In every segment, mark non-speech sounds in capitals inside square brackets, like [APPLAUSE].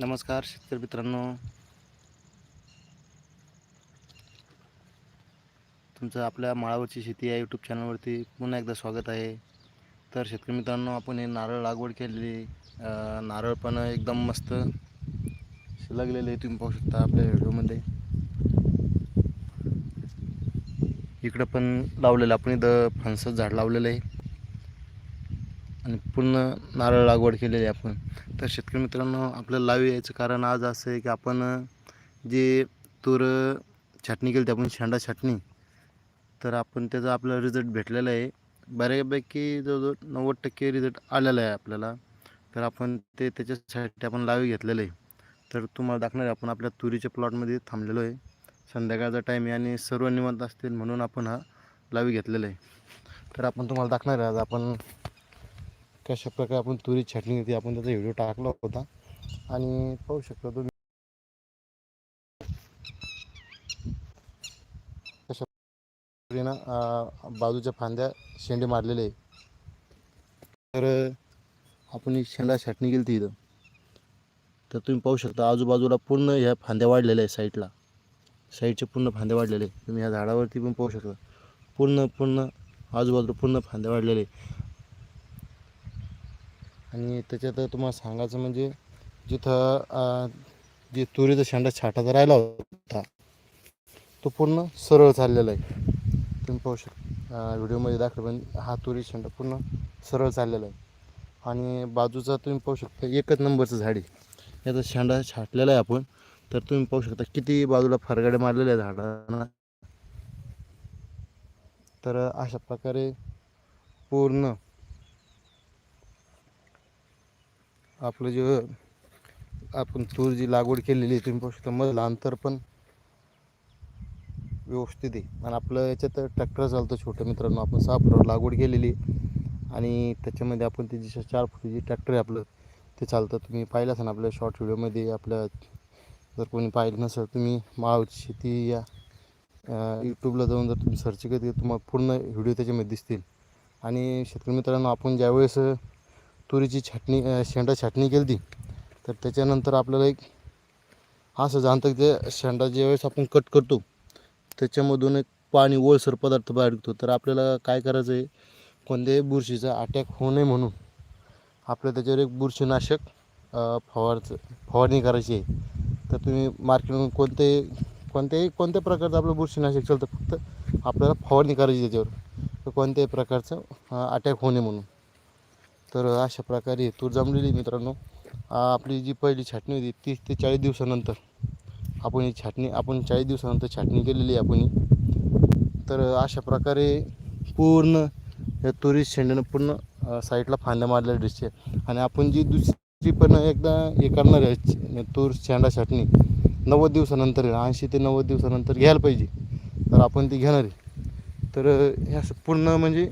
नमस्कार शेतकरी मित्रांनो. तुमचं आपल्या माळावरची शेती या यूट्यूब चॅनलवरती पुन्हा एकदा स्वागत आहे. तर शेतकरी मित्रांनो आपण हे नारळ लागवड केलेली नारळ पण एकदम मस्त लागलेले आहे. तुम्ही पाहू शकता आपल्या व्हिडिओमध्ये. इकडं पण लावलेलं आपण इथं फणसं झाड लावलेलं आहे. आणि पूर्ण नारळ लागवड केलेली आहे आपण. तर शेतकरी मित्रांनो आपल्याला लावी यायचं कारण आज असं आहे की आपण जे तूर छाटणी केली होती आपण शेंडा छाटणी तर आपण त्याचा आपला रिझल्ट भेटलेला आहे. बऱ्यापैकी जवळजवळ नव्वद टक्के रिझल्ट आलेला आहे आपल्याला. तर आपण ते त्याच्यासाठी आपण लावी घेतलेलं आहे. तर तुम्हाला दाखणार आहे आपण आपल्या तुरीच्या प्लॉटमध्ये थांबलेलो आहे. संध्याकाळचा टाईम आहे आणि सर्व निवांत असतील म्हणून आपण हा लावी घेतलेला आहे. तर आपण तुम्हाला दाखणार आहे आज आपण कशा प्रकारे आपण तुरी छाटणी होती आपण त्याचा व्हिडिओ टाकला होता. आणि पाहू शकता तुम्ही. कशा बाजूच्या फांद्या शेंडे मारलेले आहे तर आपण एक शेंडा छाटणी केली ती इथं. तर तुम्ही पाहू शकता आजूबाजूला पूर्ण ह्या फांद्या वाढलेल्या आहे साईडला. साईडचे पूर्ण फांद्या वाढलेले आहे. तुम्ही ह्या झाडावरती पण पाहू शकता. पूर्ण पूर्ण आजूबाजूला पूर्ण फांद्या वाढलेले आणि त्याच्यात तुम्हाला सांगायचं म्हणजे जिथं जे तुरीचा शेंडा छाटाचा राहिला होता तो पूर्ण सरळ चाललेला आहे. तुम्ही पाहू शकता व्हिडिओमध्ये दाखल पण हा तुरी शेंडा पूर्ण सरळ चाललेला आहे. आणि बाजूचा तुम्ही पाहू शकता एकच नंबरचं झाड आहे. याचा शेंडा छाटलेला आहे आपण. तर तुम्ही पाहू शकता किती बाजूला फरगाड्या मारलेले आहे झाडांना. तर अशा प्रकारे पूर्ण आपलं जे आपण तूर जी लागवड केलेली आहे तुम्ही पाहू शकता मधलं अंतर पण व्यवस्थित आहे. आणि आपलं याच्यात ट्रॅक्टर चालतं छोटं मित्रांनो आपण सहा फुटावर लागवड केलेली आणि त्याच्यामध्ये आपण ते जे चार फुटाची ट्रॅक्टर आहे आपलं ते चालतं. तुम्ही पाहिलं असाल आपल्या शॉर्ट व्हिडिओमध्ये आपल्या जर कोणी पाहिलं नसेल तुम्ही माळावरची शेती या यूट्यूबला जाऊन जर तुम्ही सर्च केली तर तुम्हाला पूर्ण व्हिडिओ त्याच्यामध्ये दिसतील. आणि शेतकरी मित्रांनो आपण ज्यावेळेस तुरीची छाटणी शेंडा छाटणी केली तर त्याच्यानंतर आपल्याला एक असं जाणतं की ते शेंडा ज्यावेळेस आपण कट करतो त्याच्यामधून एक पाणी ओलसर पदार्थ बाहेर निघतो. तर आपल्याला काय करायचं आहे कोणत्याही बुरशीचा अटॅक होऊ नये म्हणून आपल्या त्याच्यावर एक बुरशीनाशक फवारचं फवारणी करायची आहे. तर तुम्ही मार्केटमधून कोणते कोणत्याही कोणत्या प्रकारचं आपलं बुरशीनाशक चालतं फक्त आपल्याला फवारणी करायची त्याच्यावर. तर कोणत्याही प्रकारचं अटॅक होऊ नये म्हणून. तर अशा प्रकारे तूर जमलेली आहे मित्रांनो. आपली जी पहिली छाटणी होती तीस ते चाळीस दिवसानंतर आपण ही छाटणी आपण चाळीस दिवसानंतर छाटणी केलेली आहे आपण ही. तर अशा प्रकारे पूर्ण या तुरी शेंड्यानं पूर्ण साईडला फांद्या मारलेल्या दिसते. आणि आपण जी दुसरी पण एकदा हे करणार आहे तूर शेंडा छाटणी नव्वद दिवसानंतर ऐंशी ते नव्वद दिवसानंतर घ्यायला पाहिजे. तर आपण ती घेणार आहे. तर ह्या हे असं पूर्ण म्हणजे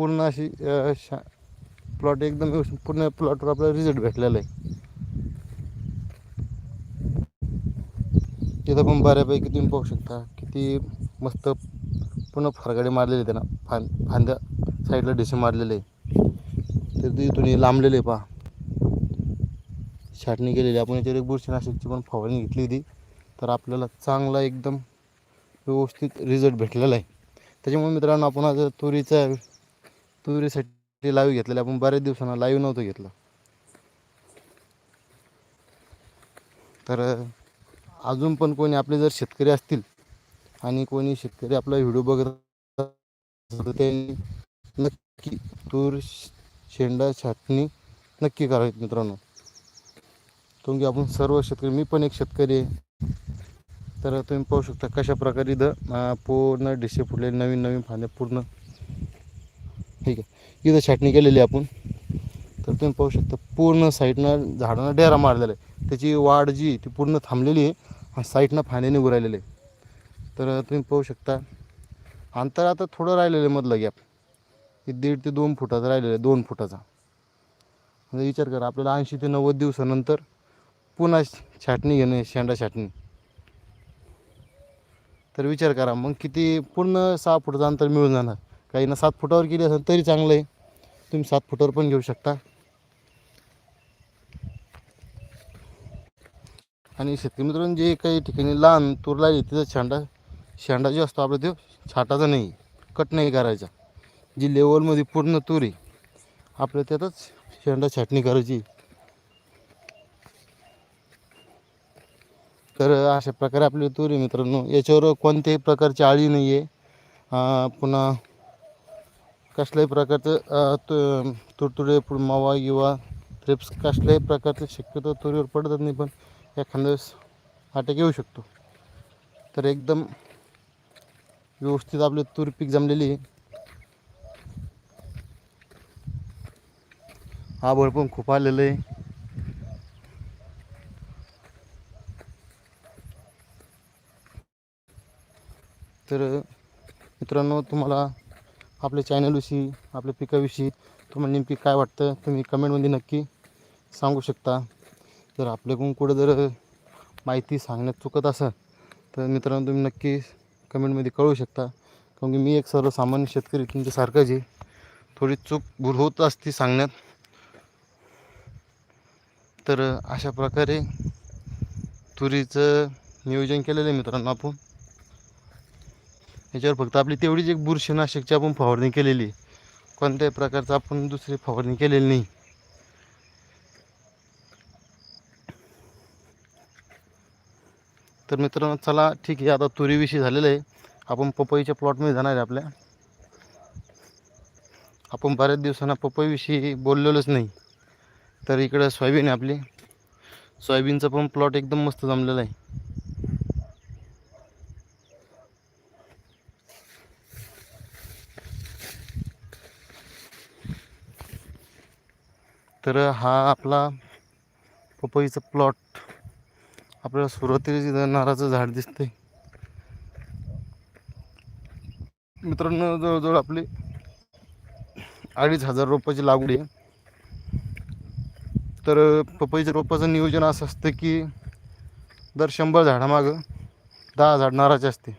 पूर्ण अशी शा प्लॉट एकदम व्यवस्थित पूर्ण प्लॉटवर आपल्याला रिझल्ट भेटलेला आहे. तिथं पण बऱ्यापैकी तुम्ही पाहू शकता किती मस्त पूर्ण फरगाडी मारलेली त्यांना. फां फांद्या साईडला डिसे मारलेले आहे. तर तिथून हे लांबलेले आहे पहा. छाटणी केलेली आहे. आपण याच्यावर एक बुरशीनाशकची पण फवारणी घेतली होती. तर आपल्याला चांगला एकदम व्यवस्थित रिझल्ट भेटलेला आहे. त्याच्यामुळे मित्रांनो आपण आज तुरीचा तुरीसाठी लाईव्ह घेतलेला आपण बऱ्याच दिवसांना लाईव्ह नव्हतं घेतलं. तर अजून पण कोणी आपले जर शेतकरी असतील आणि कोणी शेतकरी आपला व्हिडिओ बघत त्यांनी नक्की तूर शेंडा छाटणी नक्की करावी मित्रांनो. कारण की आपण सर्व शेतकरी मी पण एक शेतकरी आहे. तर तुम्ही पाहू शकता कशा प्रकारे द पूर्ण डिशे फुटले नवीन नवीन फांद्या पूर्ण ठीक आहे. इथं छाटणी केलेली आहे आपण. तर तुम्ही पाहू शकता पूर्ण साईडनं झाडांना डेरा मारलेला आहे. त्याची वाढ जी ती पूर्ण थांबलेली आहे. आणि साईडनं फांद्याने उरायलेलं आहे तर तुम्ही पाहू शकता अंतर आता थोडं राहिलेलं आहे मधलं गॅप हे दीड ते दोन फुटाचा राहिलेलं आहे दोन फुटाचा. म्हणजे विचार करा आपल्याला ऐंशी ते नव्वद दिवसानंतर पुन्हा छाटणी घेणे शेंडा छाटणी. तर विचार करा मग किती पूर्ण सहा फुटाचं अंतर मिळून जाणार? काही ना सात फुटावर केली असेल तरी चांगलं आहे. तुम्ही सात फुटावर पण घेऊ शकता. आणि शेतकरी मित्रांनो जे काही ठिकाणी लहान तूर लागली तिचा शेंडा शेंडा जो असतो आपला तो छाटाचा नाही. कट नाही करायचा. जी लेवलमध्ये पूर्ण तूर आहे आपल्या त्यातच शेंडा छाटणी करायची. तर अशा प्रकारे आपली तूर आहे मित्रांनो. याच्यावर कोणत्याही प्रकारची आळी नाही आहे पुन्हा कसल्याही प्रकारचं तु तुडतुडे मावा किंवा थ्रिप्स कसल्याही प्रकारचं शक्यतो तुरीवर पडतच नाही पण एखाद्या वेळेस अटॅक येऊ शकतो. तर एकदम व्यवस्थित आपली तूर पीक जमलेली आहे. आबळ पण खूप आलेलं आहे. तर मित्रांनो तुम्हाला आपल्या चॅनलविषयी आपल्या पिकाविषयी तुम्हाला नेमकी काय वाटतं तुम्ही कमेंटमध्ये नक्की सांगू शकता. जर आपल्याकडून कुठं जर माहिती सांगण्यात चुकत असेल तर मित्रांनो तुम्ही नक्की कमेंटमध्ये कळवू शकता. कारण की मी एक सर्वसामान्य शेतकरी तुमच्यासारखाच आहे थोडी चूक भूल होत असते सांगण्यात तर अशा प्रकारे तुरीचं नियोजन केलेलं आहे मित्रांनो आपण. याच्यावर फक्त आपली तेवढीच एक बुरशीनाशकची आपण फवारणी केलेली आहे. कोणत्याही प्रकारचं आपण दुसरी फवारणी केलेली नाही. तर मित्रांनो चला ठीक आहे आता तुरीविषयी झालेलं आहे. आपण पपईच्या प्लॉटमध्ये जाणार आहे आपल्या. आपण बऱ्याच दिवसांना पपईविषयी बोललेलोच नाही. तर इकडं सोयाबीन आहे आपली. सोयाबीनचा पण प्लॉट एकदम मस्त जमलेला आहे. तर हा आपला पपईचा प्लॉट आपल्याला सुरुवातीला जिथं नारळाचं झाड दिसतंय. मित्रांनो जवळजवळ आपली अडीच हजार रोपाची लागवड आहे. तर पपईच्या रोपाचं नियोजन असं असतं की दर शंभर झाडामागं दहा झाड नाराचे असते.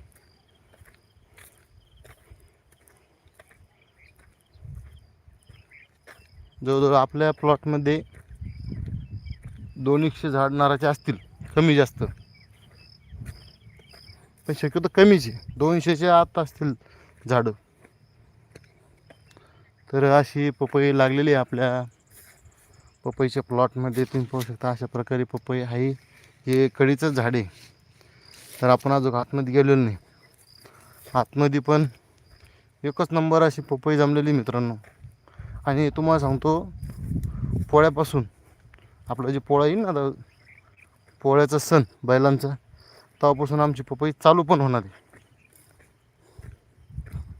जवळजवळ आपल्या प्लॉटमध्ये दोनशे झाड नाराचे असतील कमी जास्त. पण शक्यतो कमीच आहे. दोनशेच्या आत असतील झाडं. तर अशी पपई लागलेली आहे आपल्या पपईच्या प्लॉटमध्ये. तुम्ही पाहू शकता अशा प्रकारे पपई आहे. हे कळीचंच झाड आहे. तर आपण अजून आतमध्ये गेलेलो नाही. आतमध्ये पण एकच नंबर अशी पपई जमलेली मित्रांनो. आणि तुम्हाला सांगतो पोळ्यापासून आपलं जे पोळा येईल ना आता पोळ्याचा सण बैलांचा तेव्हापासून आमची पपई चालू पण होणार आहे.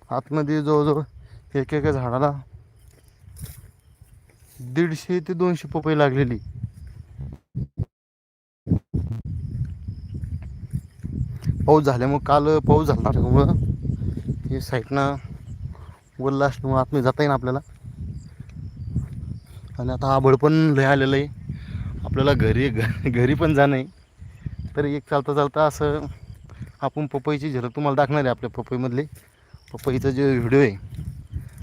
आतमध्ये जवळजवळ एक एका झाडाला दीडशे ते दोनशे पपई लागलेली. पाऊस झाल्यामुळं काल पाऊस झाला त्याच्यामुळं हे साईडनं वल्ला असल्यामुळं आतमध्ये जाता येईन आपल्याला. आणि आता आभळ पण लय आलेलं आहे. आपल्याला घरी घ- घरी पण जाणं आहे. तर एक चालता चालता असं आपण पपईची झलक तुम्हाला दाखणार आहे आपल्या पपईमधले. पपईचा जे व्हिडिओ आहे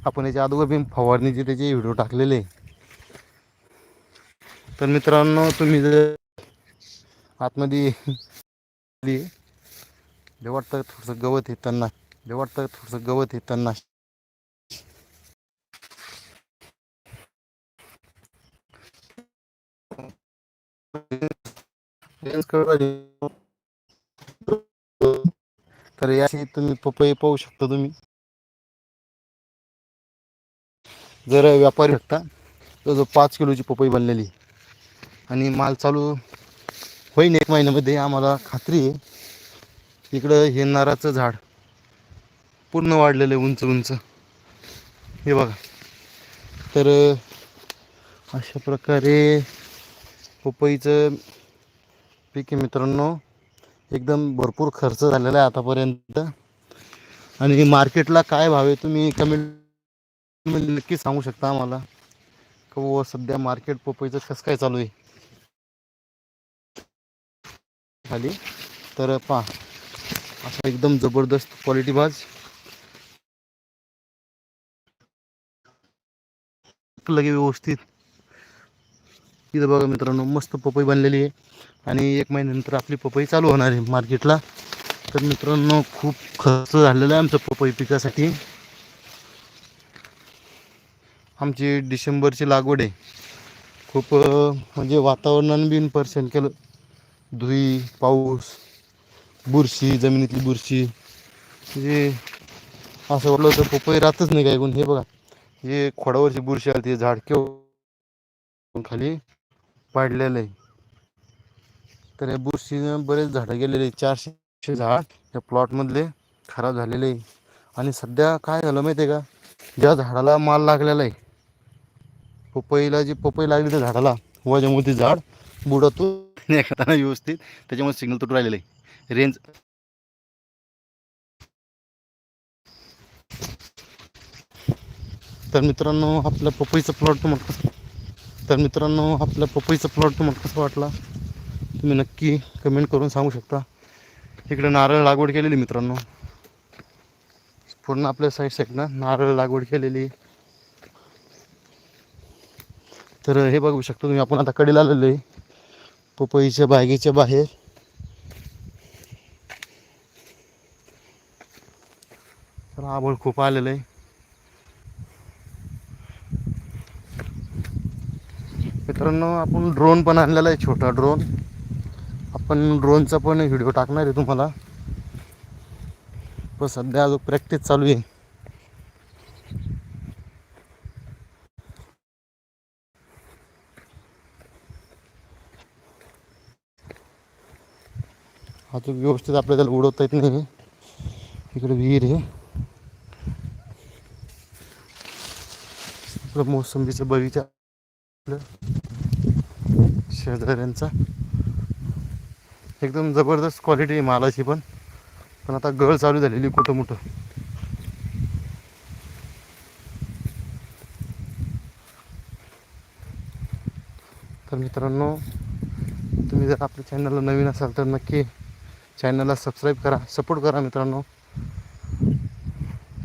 आपण याच्या अगोदर बी फवारणीचे त्याचे व्हिडिओ टाकलेले आहे. तर मित्रांनो तुम्ही जर आतमध्ये [LAUGHS] जे वाटतं थोडंसं गवत येताना जे वाटतं थोडंसं गवत येताना [LAUGHS] तर याची तुम्ही पपई पाहू शकता तुम्ही. जर व्यापारी शकता तर जो पाच किलोची पपई बनलेली आणि माल चालू होईन एक महिन्यामध्ये आम्हाला खात्री आहे. इकडं हे नाराचं झाड पूर्ण वाढलेलं आहे उंच उंच. हे बघा. तर अशा प्रकारे पपईचं पीक मित्रांनो. एकदम भरपूर खर्च झालेला आहे आतापर्यंत. आणि मार्केटला काय भाव आहे तुम्ही कमी नक्की सांगू शकता आम्हाला. का सध्या मार्केट पपईचं कसं काय चालू आहे? खाली. तर पहा असा एकदम जबरदस्त क्वालिटी भाज. लगे व्यवस्थित इथं बघा मित्रांनो मस्त पपई बनलेली आहे. आणि एक महिन्यानंतर आपली पपई चालू होणार आहे मार्केटला. तर मित्रांनो खूप खर्च झालेला आहे आमचं पपई पिकासाठी. आमची डिसेंबरची लागवड आहे. खूप म्हणजे वातावरणानं बी पर्शन केलं. धुई पाऊस बुरशी जमिनीतली बुरशी. म्हणजे असं वाटलं होतं पपई राहतच नाही काय कोण. हे बघा हे खोडावरची बुरशी आली ते झाड केव खाली. पाडलेलं. आहे तर या बुरशीनं बरेच झाडं गेलेले. आहे. चारशे झाड या प्लॉटमधले खराब झालेले. आहे आणि सध्या काय झालं माहिती आहे का? ज्या झाडाला माल लागलेला आहे. पपईला जी पपई लागली त्या झाडाला वजामुळे ते झाड बुडतून एखादा [LAUGHS] व्यवस्थित त्याच्यामुळे सिग्नल तुटू राहिलेलं आहे. रेंज तर मित्रांनो आपल्या पपईचा प्लॉट तुम्हाला तर मित्रांनो आपल्या पपईचा प्लॉट तुम्हाला कसा वाटला? तुम्ही नक्की कमेंट करून सांगू शकता. इकडे नारळ लागवड केलेली मित्रांनो. पूर्ण आपल्या साईड साईडनं नारळ लागवड केलेली तर हे बघू शकता तुम्ही आपण आता कडेला आलेलो आहे. पपईच्या बागेच्या बाहेर. तर आबळ खूप आलेलं आहे. मित्रांनो आपण ड्रोन पण आणलेला आहे छोटा ड्रोन आपण ड्रोनचा पण व्हिडिओ टाकणार आहे तुम्हाला. पण सध्या अजून प्रॅक्टिस चालू आहे. अजून व्यवस्थित आपल्याला त्याला उडवता येत नाही. इकडे विहीर आहे. आपलं मोसंबीचा बगीचा. आपलं शेजाऱ्यांचा. एकदम जबरदस्त क्वालिटी आहे मालाची पण. पण आता गळ चालू झालेली कुठं मोठं. तर मित्रांनो तुम्ही जर आपल्या चॅनलला नवीन असाल तर नक्की चॅनलला सबस्क्राईब करा सपोर्ट करा मित्रांनो.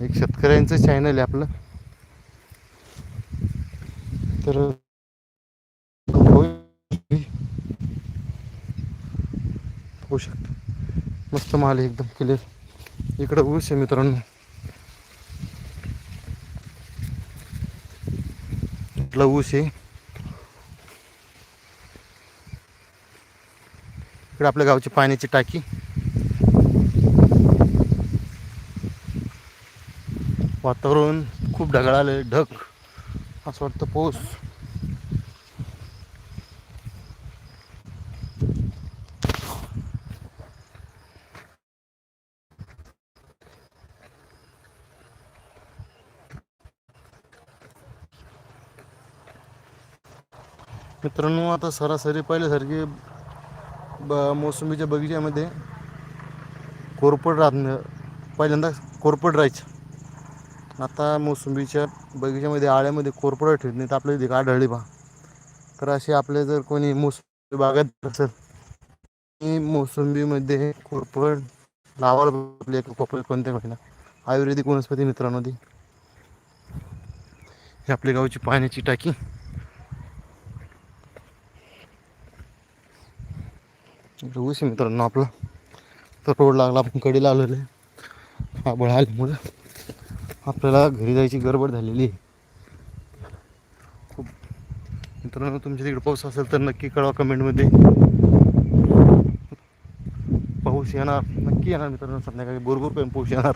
एक शेतकऱ्यांचं चॅनल आहे आपलं. तर होऊ शकतं मस्त माल एकदम क्लिअर इकडं ऊस आहे मित्रांनो. इथला ऊस आहे. इकडे आपल्या गावची पाण्याची टाकी. वातावरण खूप ढगाळ आलं ढग. असं वाटतं पाऊस. मित्रांनो आता सरासरी पहिल्यासारखी ब मोसंबीच्या बगीच्यामध्ये कोरपड राहणं पहिल्यांदा कोरपड राहायचं. आता मोसंबीच्या बगीच्यामध्ये आळ्यामध्ये कोरपड ठेवत नाही तर आपल्या इथे आढळली बा. तर असे आपले जर कोणी मोसंबी बागात असेल मोसंबीमध्ये कोरपड लावायला आपले एक कोपरे कोणत्या महिना आयुर्वेदिक वनस्पती मित्रांनो ती. आपल्या गावची पाण्याची टाकी. इकडं ऊस आहे मित्रांनो आपला. तर रोड लागला आपण कडेला आलेलो आहे आबळ आल्यामुळं आपल्याला घरी जायची गडबड झालेली. आहे खूप. मित्रांनो तुमच्या तिकडे पाऊस असेल तर नक्की कळवा कमेंटमध्ये. पाऊस येणार नक्की येणार मित्रांनो संध्याकाळी. बरोबर पण पाऊस येणार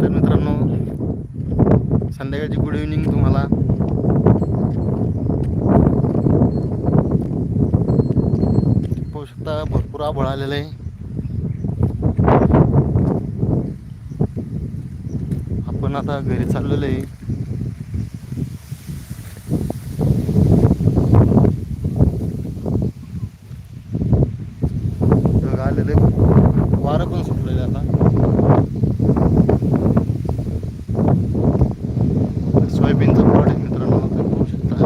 तर मित्रांनो संध्याकाळची गुड इव्हनिंग तुम्हाला. पाहू शकता भरपूर आभळ आलेलं आहे. आपण आता घरी चाललेलं आहे वारं पण सुटलेलं आहे आता सोयाबीनचं प्लॉट आहे मित्रांनो तुम्ही पाहू शकता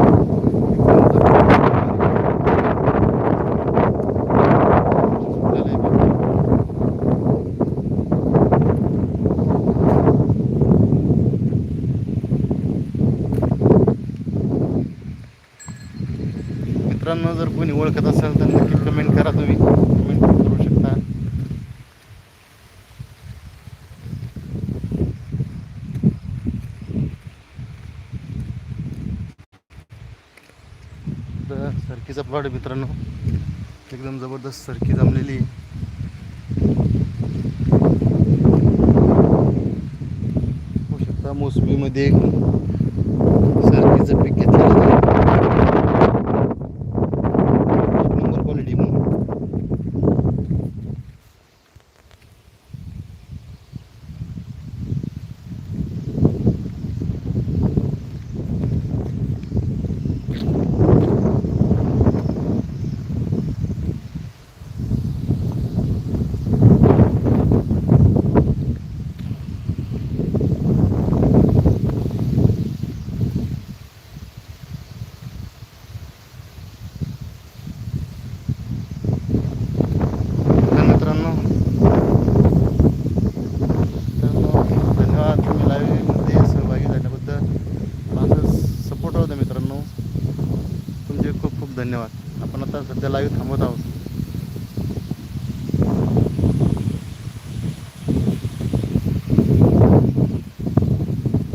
सुटलेलं आहे बघा. मित्रांनो जर कोणी ओळखत असेल तर नक्की कमेंट करा तुम्ही. कमेंट करू शकता. तर सरकीचा प्लॉट आहे मित्रांनो. एकदम जबरदस्त सरकी जमलेली आहे. होऊ शकता मोसमीमध्ये सरकीचं पीक घेतलेलं आहे एक नंबर क्वालिटी म्हणून तर मित्रांनो मित्रांनो धन्यवाद तुम्ही लाईव्हमध्ये सहभागी झाल्याबद्दल माझं सपोर्ट